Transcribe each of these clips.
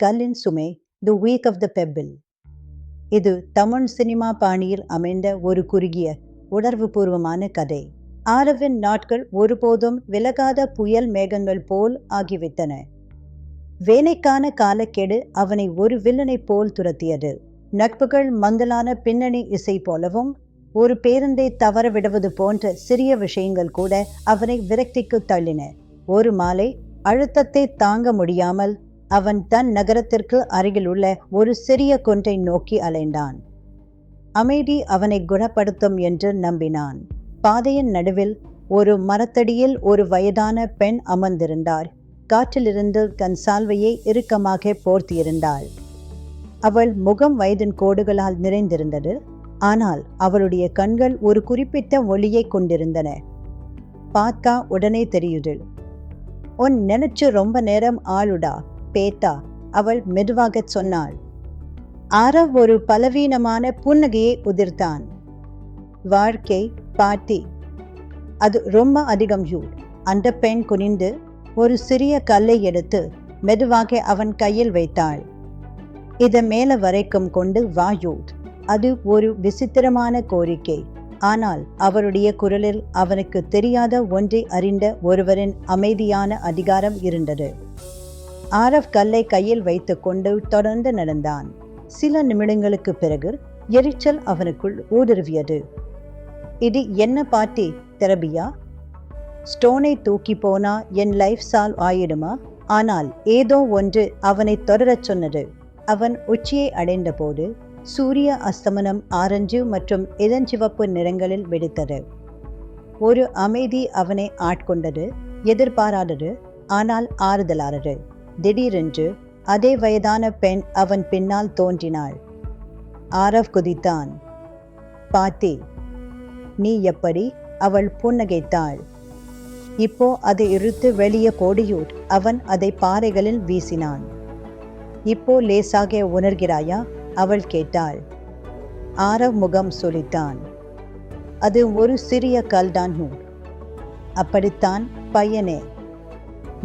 கல்லின் சுமை the weight of the pebble இது தமிழ் சினிமா பாணியில் அமைந்த ஒரு குறுகிய உணர்வுபூர்வமான கதை. ஆரவின் நாட்கள் ஒருபோதும் விலகாத புயல் மேகங்கள் போல் ஆகிவிட்டன. வேலைக்கான காலக்கெடு அவனை ஒரு வில்லனை போல் துரத்தியது. நட்புகள் மந்தலான பின்னணி இசை போலவும் ஒரு பேருந்தை தவற விடுவது போன்ற சிறிய விஷயங்கள் கூட அவனை விரக்திக்கு தள்ளின. ஒரு மாலை அழுத்தத்தை தாங்க முடியாமல் அவன் தன் நகரத்திற்கு அருகிலுள்ள ஒரு சிறிய குன்றை நோக்கி அலைந்தான். அமைதி அவனை குணப்படுத்தும் என்று நம்பினான். பாதையின் நடுவில் ஒரு மரத்தடியில் ஒரு வயதான பெண் அமர்ந்திருந்தார் காற்றிலிருந்து தன் சால்வையை இறுக்கமாக போர்த்தியிருந்தாள். அவள் முகம் வயதின் கோடுகளால் நிறைந்திருந்தது. ஆனால் அவளுடைய கண்கள் ஒரு குறிப்பிட்ட ஒளியை கொண்டிருந்தன. பார்த்தா உடனே தெரியுது. உன் நினைச்சு ரொம்ப நேரம் ஆளுடா. பேத்தா அவள் மெதுவாகச் சொன்னாள். ஆரவ் ஒரு பலவீனமான புன்னகையை உதிர்த்தான். வாழ்க்கை பாட்டி. அது ரொம்ப அதிகம் யூ அந்த பெண் குனிந்து ஒரு சிறிய கல்லை எடுத்து மெதுவாக அவன் கையில் வைத்தாள். இத மேல வரைக்கும் கொண்டு வா யூத் அது ஒரு விசித்திரமான கோரிக்கை. ஆனால் அவருடைய குரலில் அவனுக்கு தெரியாத ஒன்றை அறிந்த ஒருவரின் அமைதியான அதிகாரம் இருந்தது. ஆரஃப் கல்லை கையில் வைத்துக்கொண்டு தொடர்ந்து நடந்தான். சில நிமிடங்களுக்கு பிறகு எரிச்சல் அவனுக்குள் ஊடுருவியது. இது என்ன பாட்டி தெரபியா? ஸ்டோனை தூக்கி போனா என் லைஃப் சால்வ் ஆயிடுமா? ஆனால் ஏதோ ஒன்று அவனை தொடரச் சொன்னது. அவன் உச்சியை அடைந்தபோது சூரிய அஸ்தமனம் ஆரஞ்சு மற்றும் இளஞ்சிவப்பு நிறங்களில் வெடித்தது. ஒரு அமைதி அவனை ஆட்கொண்டது எதிர்பாராதது ஆனால் ஆறுதலானது. திடீரென்று அதே வயதான பெண் அவன் பின்னால் தோன்றினாள். ஆரவ் குதித்தான். பாத்தி நீ எப்படி? அவள் புன்னகைத்தாள். இப்போ அதை இழுத்து வெளியே போடியூட் அவன் அதை பாறைகளில் வீசினான். இப்போ லேசாக உணர்கிறாயா? அவள் கேட்டாள். ஆரவ் முகம் சொலித்தான் அது ஒரு சிறிய கல்தான் நூல் அப்படித்தான் பையனே.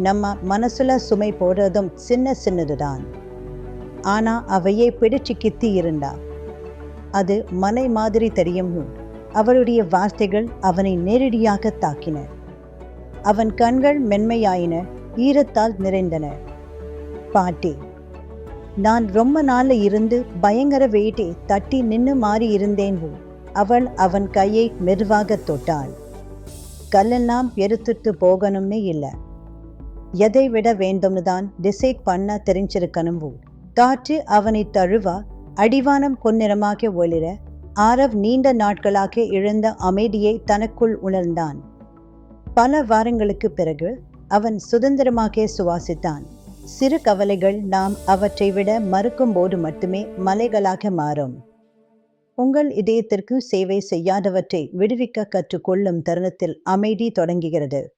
நம்ம மனசுல சுமை போடுறதும் சின்ன சின்னதுதான். ஆனா அவையே பிடிச்சு கித்தி இருந்தா. அது மலை மாதிரி தெரியும். அவளுடைய வார்த்தைகள் அவனை நேரடியாக தாக்கின. அவன் கண்கள் மென்மையாயின ஈரத்தால் நிறைந்தன. பாட்டி நான் ரொம்ப நாள்ல இருந்து பயங்கர வெயிட்டை தட்டி நின்று மாறி இருந்தேன் அவள் அவன் கையை மெதுவாக தொட்டாள். கல்லெல்லாம் எடுத்துட்டு போகணும்னு இல்லை. எதை விட வேண்டும்னு தான் டிசைட் பண்ண தெரிஞ்சிருக்கணும் காற்று அவனை தழுவ அடிவானம் பொன்னிறமாக ஒளிர ஆரவ் நீண்ட நாட்களாக இழந்த அமைதியை தனக்குள் உணர்ந்தான். பல வாரங்களுக்கு பிறகு அவன் சுதந்திரமாக சுவாசித்தான். சிறு கவலைகள் நாம் அவற்றை விட மறுக்கும் போது மட்டுமே மலைகளாக மாறும். உங்கள் இதயத்திற்கு சேவை செய்யாதவற்றை விடுவிக்க கற்றுக்கொள்ளும் தருணத்தில் அமைதி தொடங்குகிறது.